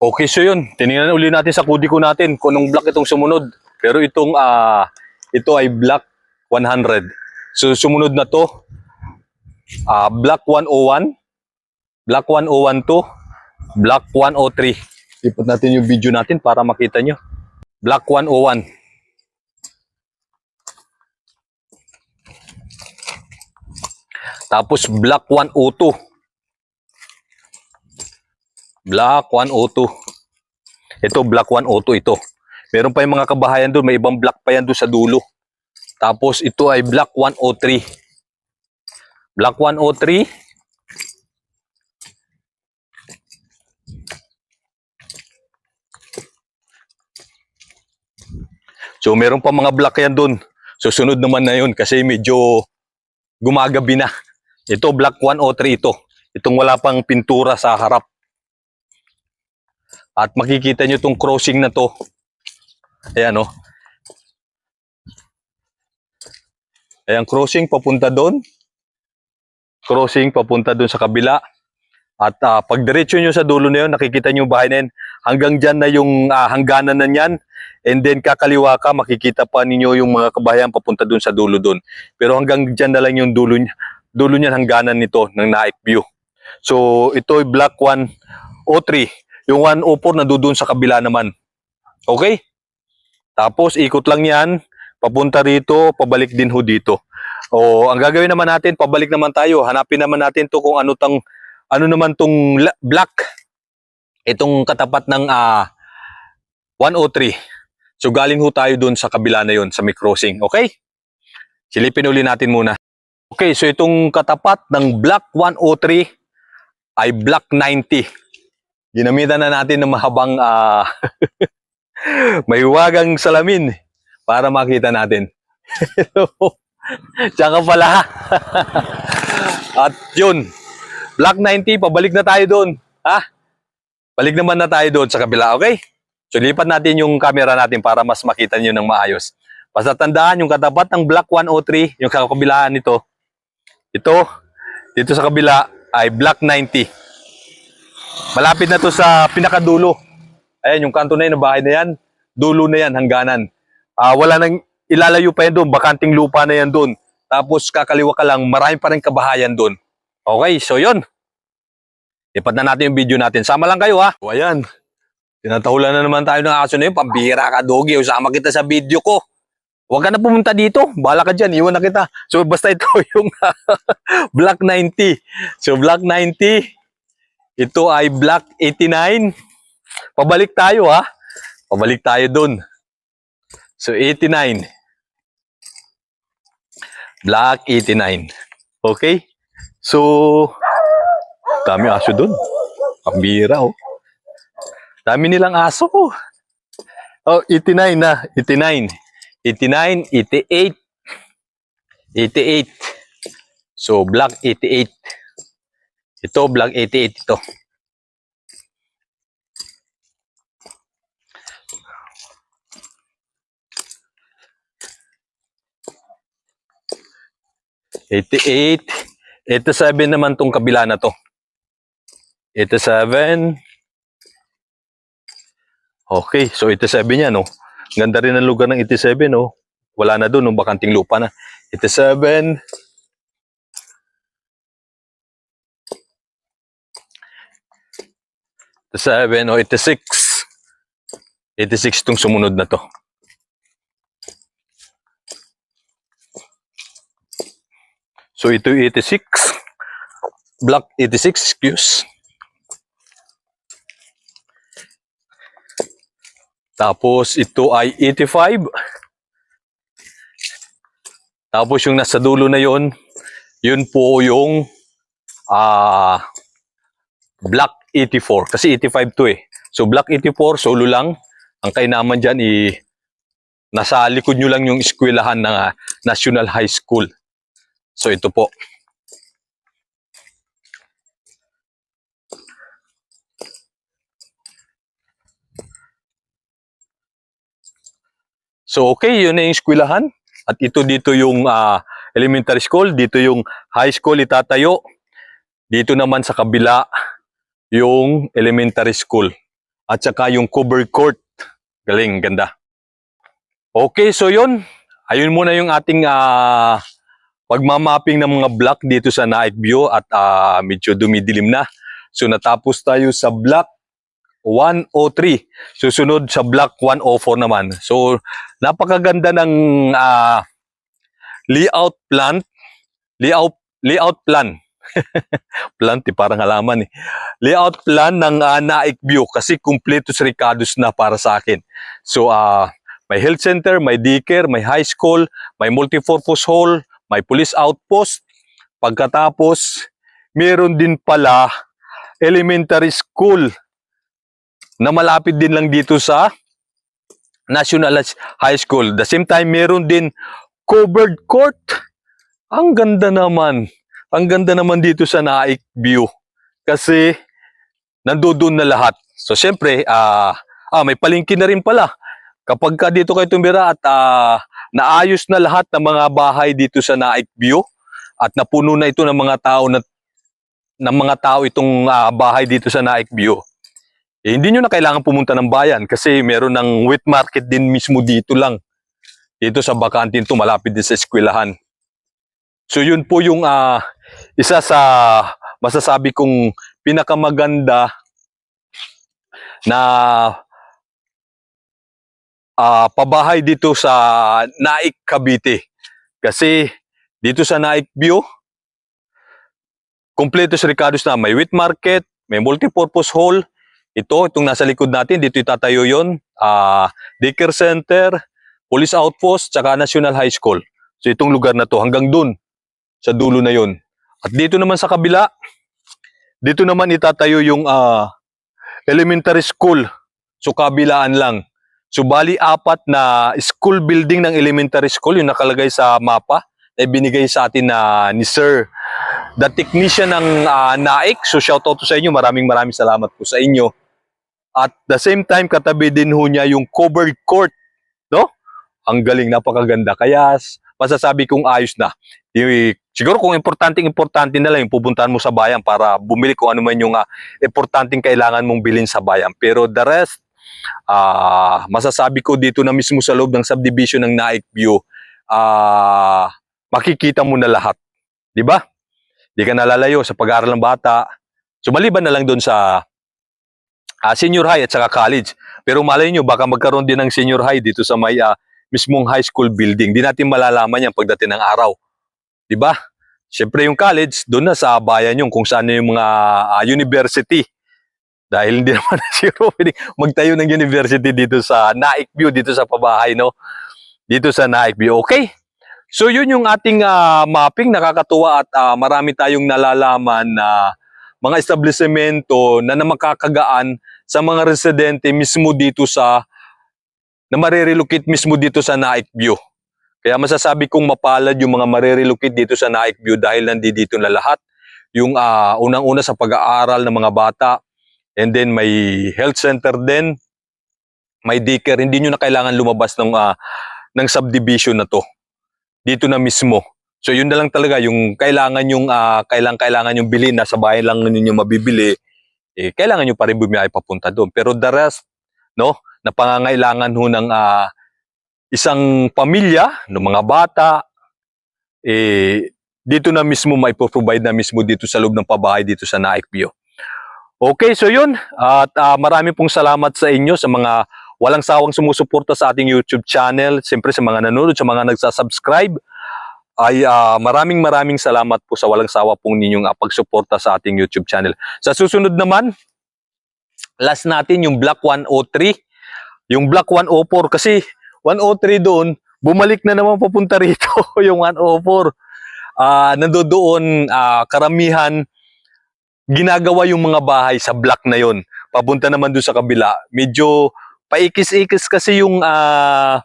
Okay, so yun. Tinignan uli natin sa kudiko natin kung anong block itong sumunod. Pero itong, ah, ito ay block 100. So, sumunod na to, ah, block 101, block 1012, block 103. Ipot natin yung video natin para makita nyo. Block 101. Tapos block 102. Block 102. Ito, block 102 ito. Meron pa yung mga kabahayan doon. May ibang block pa yan doon sa dulo. Tapos ito ay block 103. Block 103. So meron pa mga block yan doon. Susunod naman na yun kasi medyo gumagabi na. Ito block 103 ito. Itong wala pang pintura sa harap. At makikita nyo itong crossing na to. Ayan o. Ayan, crossing papunta doon. Crossing papunta doon sa kabila. At ah, pag diretso nyo sa dulo na yun, nakikita nyo bahay na yun. Hanggang dyan na yung ah, hangganan na yan. And then kakaliwa ka, makikita pa ninyo yung mga kabahayan papunta doon sa dulo doon. Pero hanggang dyan na lang yung dulo. Dulo niyan hangganan nito ng Naik View. So ito ay Block 103. Yung 104 na doon sa kabila naman. Okay? Tapos ikot lang yan, papunta rito, pabalik din ho dito. O ang gagawin naman natin, pabalik naman tayo. Hanapin naman natin to kung ano tang ano naman tong la- block. Itong katapat ng ah, 103. So galing ho tayo doon sa kabila na yon sa may. Okay? Silipin uli natin muna. Okay, so itong katapat ng block 103 ay block 90. Ginamitan na natin ng mahabang ah, may wagang salamin para makita natin. Tsaka pala. At yun, block 90, pabalik na tayo doon. Ha? Balik naman na tayo doon sa kabila, okay? So lipat natin yung camera natin para mas makita nyo ng maayos. Basta tandaan yung katapat ng block 103, yung kabilaan nito, ito, dito sa kabila ay block 90. Malapit na to sa pinakadulo. Ayan, yung kanto na yun, bahay na yan, dulo na yan, hangganan. Ah, wala nang ilalayo pa yan doon, bakanting lupa na yan doon. Tapos kakaliwa ka lang, marami pa rin kabahayan doon. Okay, so yun. Lipat na natin yung video natin. Sama lang kayo ha. O ayan. Tinatahulan na naman tayo ng aso na yun. Pambira ka, Dogi. Usama kita sa video ko. Huwag ka na pumunta dito. Bala ka dyan. Iwan na kita. So basta ito yung Black 90. So Black 90. Ito ay Black 89. Pabalik tayo ha. Pabalik tayo dun. So 89. Black 89. Okay? So, dami aso dun. Pambira oh. Dami nilang aso ko. Oh, 89 na. 89. 89, 88. 88. So, black 88. Ito, black 88 ito. Eighty-eight. Ito seven naman tong kabila na to. Ito seven. Okay, so 87 yan, no? Ganda rin ang lugar ng 87, no? Wala na doon, no? Bakanting lupa na. 87. Ito 7, o 86. 86 itong sumunod na to. So ito yung 86. Block 86, excuse. Tapos ito ay 85. Tapos yung nasa dulo na yon, yun po yung ah Block 84. Kasi 85 to eh. So Block 84, solo lang. Ang kainaman dyan i nasa likod nyo lang yung eskwelahan ng ah, National High School. So ito po. So okay, yun na yung eskwelahan. At ito dito yung ah, elementary school, dito yung high school itatayo. Dito naman sa kabila yung elementary school. at saka yung cover court. Galing, ganda. Okay, so yun. Ayun muna yung ating ah, pagmamapping ng mga block dito sa night view at ah, medyo dumidilim na. So natapos tayo sa block 103. Susunod sa block 104 naman. So napakaganda ng ah, layout plan. Layout layout plan. plant eh, parang halaman eh. Layout plan ng ah, Naik View kasi kumpleto si Ricardo's na para sa akin. So ah may health center, may daycare, may high school, may multipurpose hall, may police outpost. Pagkatapos, meron din pala elementary school na malapit din lang dito sa National High School. The same time, meron din covered court. Ang ganda naman. Ang ganda naman dito sa Naik View. Kasi, nandoon na lahat. So, syempre, ah, ah, may palengke na rin pala. Kapag ka dito kayo tumira at ah, naayos na lahat ng mga bahay dito sa Naik View at napuno na ito ng mga tao na ng mga tao itong ah, bahay dito sa Naik View. Eh, hindi nyo na kailangan pumunta ng bayan kasi meron ng wet market din mismo dito lang. Dito sa Bakantin to malapit din sa eskwelahan. So yun po yung ah, isa sa masasabi kong pinakamaganda na ah, pabahay dito sa Naik Cavite. Kasi dito sa Naik View, kompleto si Ricardo's na may wheat market, may multipurpose hall. Ito, itong nasa likod natin, dito itatayo yon ah daycare center, police outpost, tsaka National High School. So itong lugar na to hanggang dun, sa dulo na yon. At dito naman sa kabila, dito naman itatayo yung ah, elementary school. So kabilaan lang. So bali apat na school building ng elementary school yung nakalagay sa mapa na binigay sa atin na ni Sir the technician ng ah, NAIC. So shout out to sa inyo. Maraming maraming salamat po sa inyo. At the same time katabi din ho niya yung covered court, no? Ang galing, napakaganda. Kaya masasabi kong ayos na. Yung, siguro kung importanteng importante na lang yung pupuntahan mo sa bayan para bumili kung ano man yung ah, importanteng kailangan mong bilhin sa bayan. Pero the rest, ah masasabi ko dito na mismo sa loob ng subdivision ng Naik View, ah makikita mo na lahat. Di ba? Di ka nalalayo sa pag-aaral ng bata. So maliban na lang doon sa ah, senior high at saka college. Pero malay nyo, baka magkaroon din ng senior high dito sa may ah, mismong high school building. Di natin malalaman yan pagdating ng araw. Di ba? Siyempre yung college, doon na sa bayan yung kung saan yung mga ah, university. Dahil hindi naman siguro pwedeng magtayo ng university dito sa Naik View, dito sa pabahay, no? Dito sa Naik View. Okay? So yun yung ating ah, mapping, nakakatuwa at ah, marami tayong nalalaman na mga establishmento na namakakagaan sa mga residente mismo dito sa na marirelocate mismo dito sa Naik View. Kaya masasabi kong mapalad yung mga marirelocate dito sa Naik View dahil nandito na lahat. Yung ah, unang-una sa pag-aaral ng mga bata and then may health center din, may daycare. Hindi nyo na kailangan lumabas ng, ah, ng subdivision na to. Dito na mismo. So yun na lang talaga yung kailangan yung ah, kailangan kailangan yung bilhin nasa bahay lang ninyo mabibili. Eh, kailangan nyo pa rin bumiyahe papunta doon. Pero the rest, no, na pangangailangan ho ng ah, isang pamilya, ng mga bata, eh, dito na mismo may provide na mismo dito sa loob ng pabahay dito sa Naik View. Okay, so yun. At ah, marami pong salamat sa inyo sa mga walang sawang sumusuporta sa ating YouTube channel. Siyempre sa mga nanonood, sa mga nagsasubscribe ay ah, maraming maraming salamat po sa walang sawa pong ninyong ah, pagsuporta sa ating YouTube channel. Sa susunod naman, last natin yung Block 103, yung Block 104 kasi 103 doon, bumalik na naman papunta rito yung 104. Ah, nandoon ah, karamihan ginagawa yung mga bahay sa block na yon. Papunta naman doon sa kabila. Medyo paikis-ikis kasi yung ah,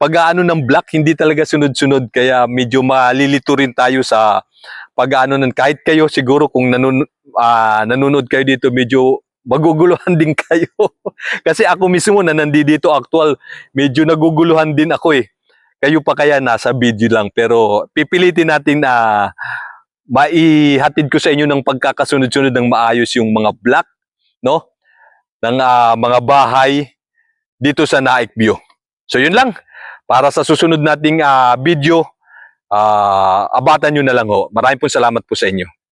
pag-aano ng block, hindi talaga sunod-sunod. Kaya medyo malilito rin tayo sa pag-aano ng kahit kayo siguro kung nanun, ah, nanonood kayo dito, medyo maguguluhan din kayo. kasi ako mismo na nandito actual, medyo naguguluhan din ako eh. Kayo pa kaya nasa video lang. Pero pipilitin natin na maihatid ko sa inyo ng pagkakasunod-sunod ng maayos yung mga block, no? ng ah, mga bahay dito sa Naik View. So yun lang. Para sa susunod nating ah, video, ah, abatan nyo na lang ho. Maraming po salamat po sa inyo.